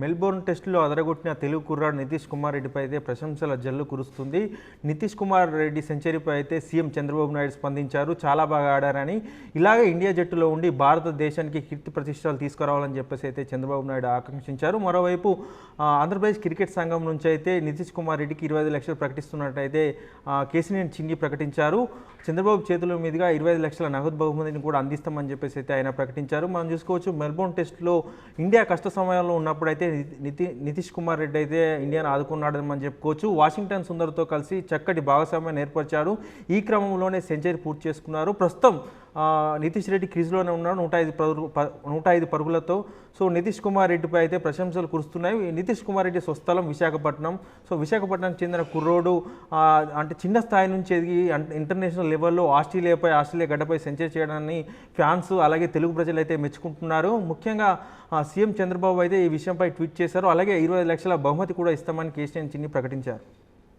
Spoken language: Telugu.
మెల్బోర్న్ టెస్టులో అదరగొట్టిన తెలుగు కుర్రాడు నితీష్ కుమార్ రెడ్డిపై అయితే ప్రశంసల జల్లు కురుస్తుంది. నితీష్ కుమార్ రెడ్డి సెంచరీపై అయితే సీఎం చంద్రబాబు నాయుడు స్పందించారు. చాలా బాగా ఆడారని. ఇలాగే ఇండియా జట్టులో ఉండి భారతదేశానికి కీర్తి ప్రతిష్టలు తీసుకురావాలని చెప్పేసి అయితే చంద్రబాబు నాయుడు ఆకాంక్షించారు. మరోవైపు ఆంధ్రప్రదేశ్ క్రికెట్ సంఘం నుంచి అయితే నితీష్ కుమార్ రెడ్డికి ఇరవై ఐదు లక్షలు ప్రకటిస్తున్నట్టయితే కేసీనేని చింగి ప్రకటించారు. చంద్రబాబు చేతుల మీదుగా ఇరవై ఐదు లక్షల నగదు బహుమతిని కూడా అందిస్తామని చెప్పేసి అయితే ఆయన ప్రకటించారు. మనం చూసుకోవచ్చు మెల్బోర్న్ టెస్ట్లో ఇండియా కష్ట సమయంలో ఉన్నప్పుడు అయితే నితి నితీష్ కుమార్ రెడ్డి అయితే ఇండియాను ఆదుకున్నాడని మనం చెప్పుకోవచ్చు. వాషింగ్టన్ సుందర్తో కలిసి చక్కటి భాగస్వామ్యాన్ని ఏర్పరిచారు ఈ క్రమంలోనే సెంచరీ పూర్తి చేసుకున్నారు. ప్రస్తుతం నితీష్ రెడ్డి క్రీజ్లోనే ఉన్నాడు నూట ఐదు పరుగు ప- నూట ఐదు పరుగులతో. సో నితీష్ కుమార్ రెడ్డిపై అయితే ప్రశంసలు కురుస్తున్నాయి. నితీష్ కుమార్ రెడ్డి స్వస్థలం విశాఖపట్నం. సో విశాఖపట్నంకి చెందిన కుర్రోడు అంటే చిన్న స్థాయి నుంచి ఎదిగి ఇంటర్నేషనల్ లెవెల్లో ఆస్ట్రేలియాపై ఆస్ట్రేలియా గడ్డపై సెంచరీ చేయడాన్ని ఫ్యాన్స్ అలాగే తెలుగు ప్రజలు అయితే మెచ్చుకుంటున్నారు. ముఖ్యంగా సీఎం చంద్రబాబు అయితే ఈ విషయంపై ట్వీట్ చేశారు. అలాగే ఇరవై లక్షల బహుమతి కూడా ఇస్తామని కేసీఆర్ చిన్ని ప్రకటించారు.